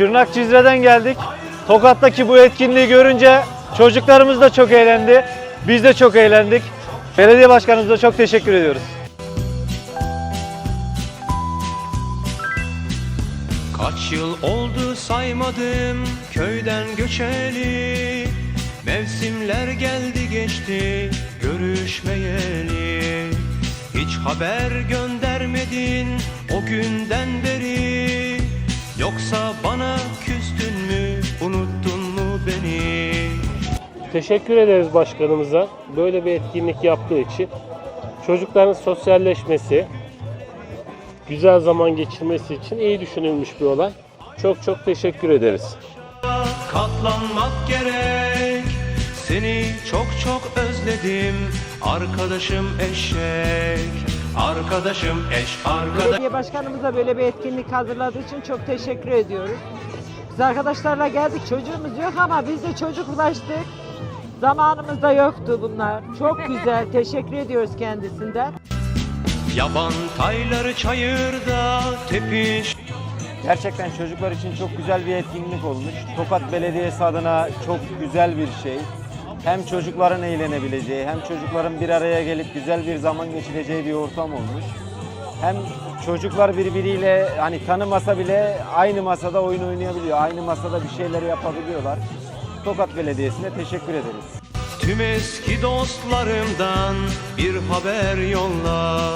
Şırnak Cizre'den geldik. Tokat'taki bu etkinliği görünce çocuklarımız da çok eğlendi. Biz de çok eğlendik. Belediye başkanımıza çok teşekkür ediyoruz. Kaç yıl oldu saymadım köyden göçeli Mevsimler geldi geçti görüşmeyeli Hiç haber göndermedin o günden beri Yoksa Teşekkür ederiz başkanımıza böyle bir etkinlik yaptığı için. Çocukların sosyalleşmesi, güzel zaman geçirmesi için iyi düşünülmüş bir olay. Çok çok teşekkür ederiz. Katlanmak gerek Seni çok çok özledim Arkadaşım eşek Arkadaşım eş arkadaş Belediye başkanımıza böyle bir etkinlik hazırladığı için çok teşekkür ediyoruz. Biz arkadaşlarla geldik. Çocuğumuz yok ama biz de çocuklaştık. Zamanımızda yoktu bunlar. Çok güzel. Teşekkür ediyoruz kendisinden. Yaban tayları çayırda tepiş Gerçekten çocuklar için çok güzel bir etkinlik olmuş. Tokat Belediyesi adına çok güzel bir şey. Hem çocukların eğlenebileceği hem çocukların bir araya gelip güzel bir zaman geçireceği bir ortam olmuş. Hem çocuklar birbiriyle hani tanımasa bile aynı masada oyun oynayabiliyor. Aynı masada bir şeyler yapabiliyorlar. Tokat Belediyesi'ne teşekkür ederiz. Tüm eski dostlarımdan bir haber yolla